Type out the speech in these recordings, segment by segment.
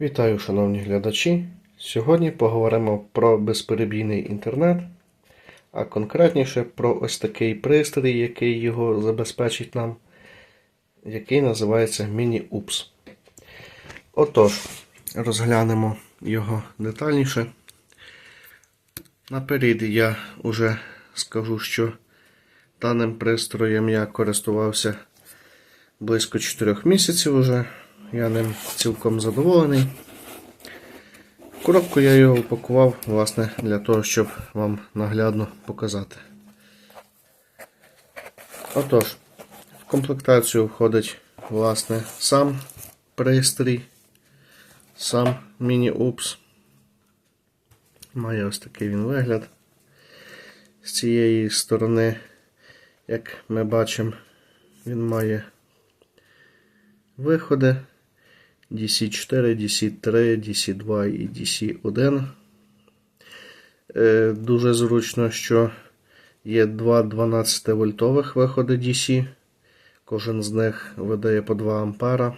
Вітаю, шановні глядачі! Сьогодні поговоримо про безперебійний інтернет, а конкретніше про ось такий пристрій, який його забезпечить нам, який називається Mini-UPS. Отож, розглянемо його детальніше. Наперед я вже скажу, що даним пристроєм я користувався близько 4 місяців уже. Я ним цілком задоволений. Коробку я його упакував, власне, для того, щоб вам наглядно показати. Отож, в комплектацію входить, власне, сам пристрій, сам міні-упс. Має ось такий він вигляд. З цієї сторони, як ми бачимо, він має виходи DC4, DC3, DC2 і DC1. Е, Дуже зручно, що є два 12 вольтових виходи DC. Кожен з них видає по 2 ампера.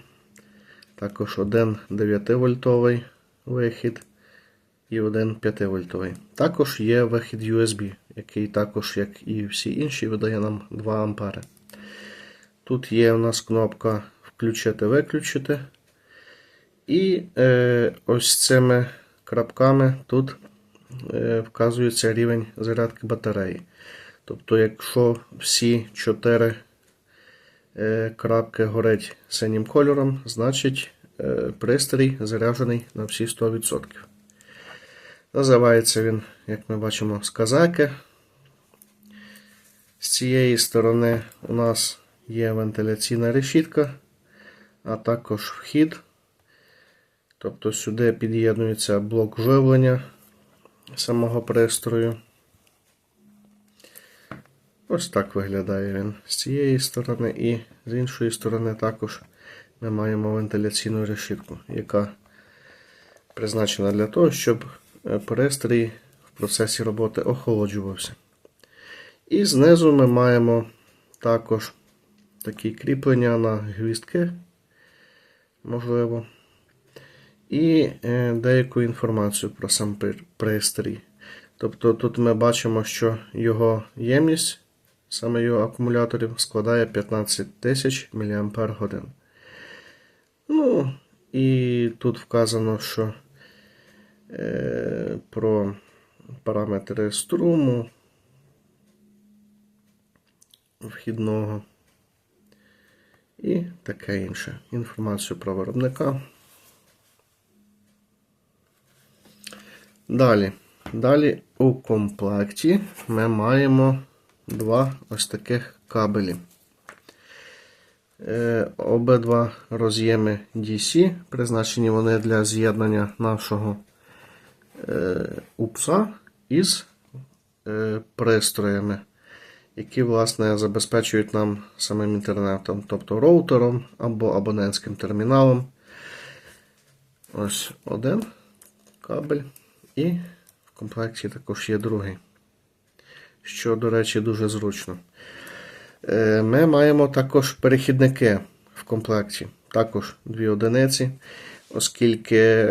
Також один 9 вольтовий вихід і один 5 вольтовий. Також є вихід USB, який також, як і всі інші, видає нам 2 ампери. Тут є у нас кнопка включити-виключити. І е, ось цими крапками тут е, вказується рівень зарядки батареї. Тобто, якщо всі 4 е, крапки горять синім кольором, значить е, пристрій заряджений на всі 100%. Називається він, як ми бачимо, з казаки. З цієї сторони у нас є вентиляційна решітка, а також вхід. Тобто сюди під'єднується блок живлення самого пристрою. Ось так виглядає він з цієї сторони, і з іншої сторони також ми маємо вентиляційну решітку, яка призначена для того, щоб пристрій в процесі роботи охолоджувався. І знизу ми маємо також такі кріплення на гвіздки, можливо і деяку інформацію про сам пристрій. Тобто тут ми бачимо, що його ємність, саме його акумуляторів, складає 15 тисяч мАч. Ну, і тут вказано, що е, про параметри струму вхідного і таке інше. Інформацію про виробника. Далі. Далі у комплекті ми маємо два ось таких кабелі. Е, обидва роз'єми DC, призначені вони для з'єднання нашого е, упса із е, пристроями, які, власне, забезпечують нам самим інтернетом, тобто роутером або абонентським терміналом. Ось один кабель. І в комплекті також є другий, що, до речі, дуже зручно. Е, ми маємо також перехідники в комплекті, також дві одиниці, оскільки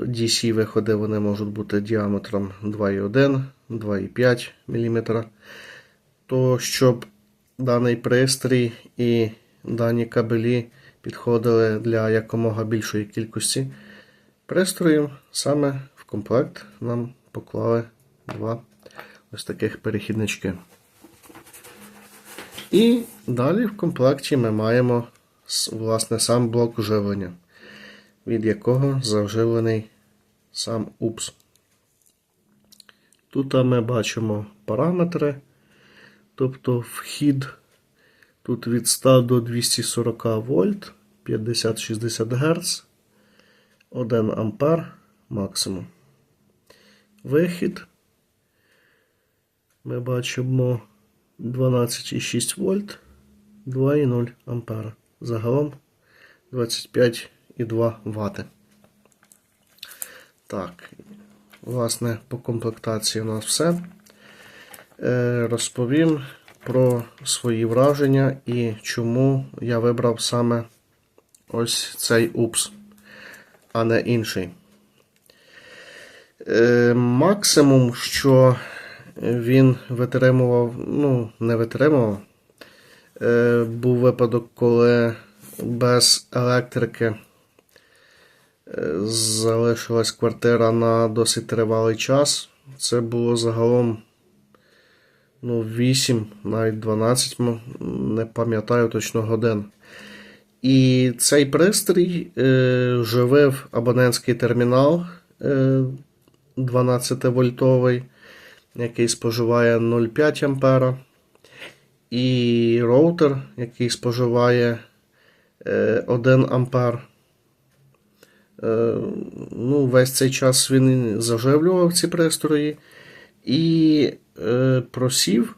DC-виходи вони можуть бути діаметром 2,1, 2,5 мм. То щоб даний пристрій і дані кабелі підходили для якомога більшої кількості пристроїв, саме комплект нам поклали два ось таких перехіднички. І далі в комплекті ми маємо власне сам блок живлення, від якого завживлений сам УПС. Тут ми бачимо параметри, тобто вхід тут від 100 до 240 вольт, 50-60 Гц, 1 ампер максимум вихід. Ми бачимо 12,6 вольт, 2,0 ампера. Загалом 25,2 Вт. Так, власне, по комплектації у нас все. Е, розповім про свої враження і чому я вибрав саме ось цей упс. а не інший. Е, максимум, що він витримував, ну, не витримував, е, був випадок, коли без електрики е, залишилась квартира на досить тривалий час. Це було загалом ну, 8, навіть 12, не пам'ятаю точно годин. І цей пристрій е, живив абонентський термінал 12-вольтовий, який споживає 0,5 ампера. І роутер, який споживає е, 1 ампер. Е, ну, весь цей час він заживлював ці пристрої і е, просів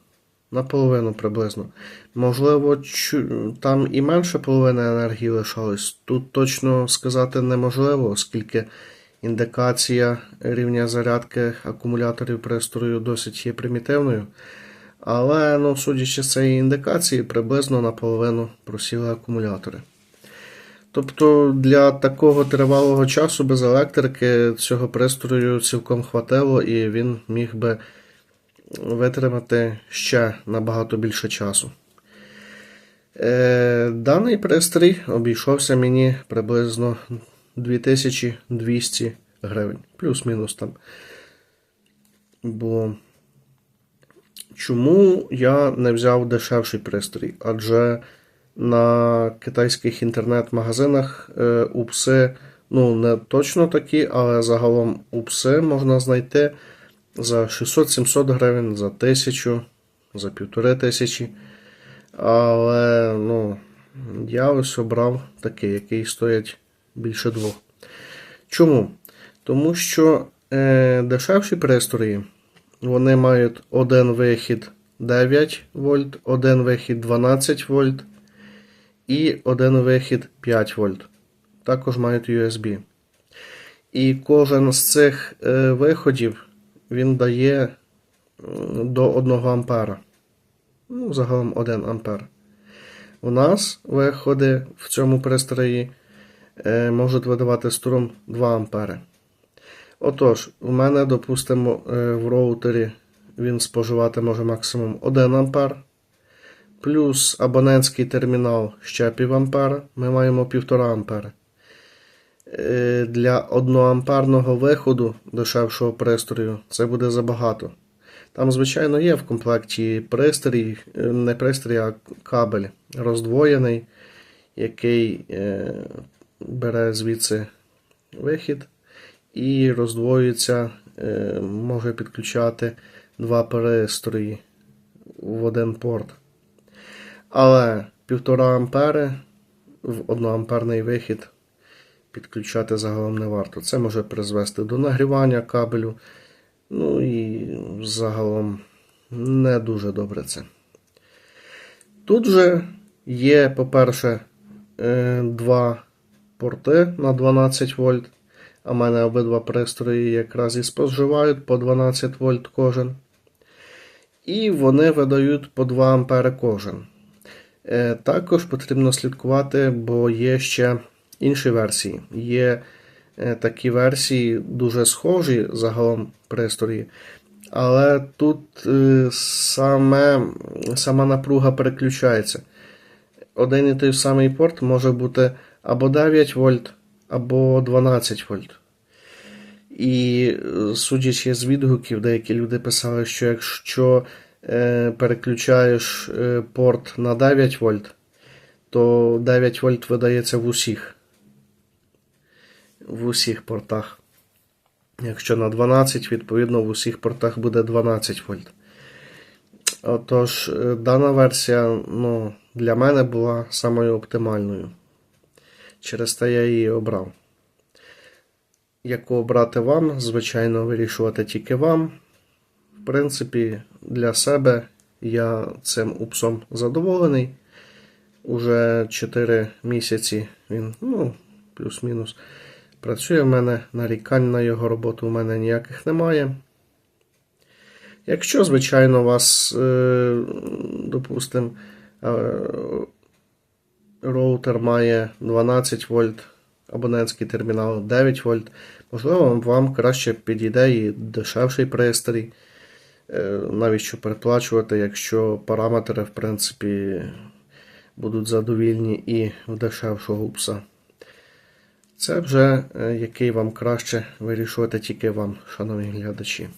наполовину приблизно. Можливо, там і менше половини енергії лишалось. Тут точно сказати неможливо, оскільки індикація рівня зарядки акумуляторів пристрою досить є примітивною. Але, ну, судячи з цієї індикації, приблизно наполовину просіли акумулятори. Тобто для такого тривалого часу без електрики цього пристрою цілком хватило, і він міг би витримати ще набагато більше часу. Е, даний пристрій обійшовся мені приблизно 2200 гривень, плюс-мінус там було. Чому я не взяв дешевший пристрій? Адже на китайських інтернет-магазинах е, упси, ну, не точно такі, але загалом упси можна знайти за 600-700 гривень, за 1000, за 1500. Але ну, я ось обрав такий, який стоїть більше двох. Чому? Тому що е, дешевші пристрої вони мають один вихід 9 вольт, один вихід 12 вольт і один вихід 5 вольт. Також мають USB. І кожен з цих е, виходів він дає до 1 ампера. Ну, загалом 1 ампер. У нас виходи в цьому пристрої можуть видавати струм 2 ампери. Отож, у мене, допустимо, е, в роутері він споживати може максимум 1 ампер. Плюс абонентський термінал ще пів ампера. Ми маємо 1,5 ампера. Е, Для 1 амперного виходу дешевшого пристрою це буде забагато. Там, звичайно, є в комплекті пристрій, е, не пристрій, а кабель роздвоєний, який е, бере звідси вихід і роздвоюється, е, може підключати два пристрої в один порт. Але 1,5 ампери в 1 амперний вихід підключати загалом не варто. Це може призвести до нагрівання кабелю. Ну і загалом не дуже добре це. Тут же є, по-перше, е, два порти на 12 вольт. А мене обидва пристрої якраз і споживають по 12 вольт кожен. І вони видають по 2 ампери кожен. Е, Також потрібно слідкувати, бо є ще інші версії. Є е, такі версії дуже схожі загалом пристрої. Але тут е, саме, сама напруга переключається. Один і той самий порт може бути або 9 вольт, або 12 вольт. І е, судячи з відгуків, деякі люди писали, що якщо е, переключаєш е, порт на 9 вольт, то 9 вольт видається в усіх. В усіх портах. Якщо на 12, відповідно в усіх портах буде 12 вольт. Отож, дана версія ну, для мене була самою оптимальною. Через те я її обрав. Яку обрати вам, звичайно, вирішувати тільки вам. В принципі, для себе я цим упсом задоволений. Уже 4 місяці він, ну, плюс-мінус, працює в мене. Нарікань на його роботу у мене ніяких немає. Якщо, звичайно, вас, е, допустимо, роутер має 12 вольт абонентський термінал 9 вольт. Можливо, вам краще підійде і дешевший пристрій. Е, Навіщо переплачувати, якщо параметри, в принципі, будуть задовільні і в дешевшого гупса. Це вже е, який вам краще вирішувати тільки вам, шановні глядачі.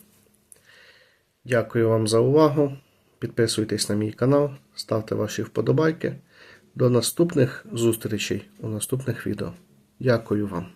Дякую вам за увагу. Підписуйтесь на мій канал, ставте ваші вподобайки. До наступних зустрічей у наступних відео. Дякую вам.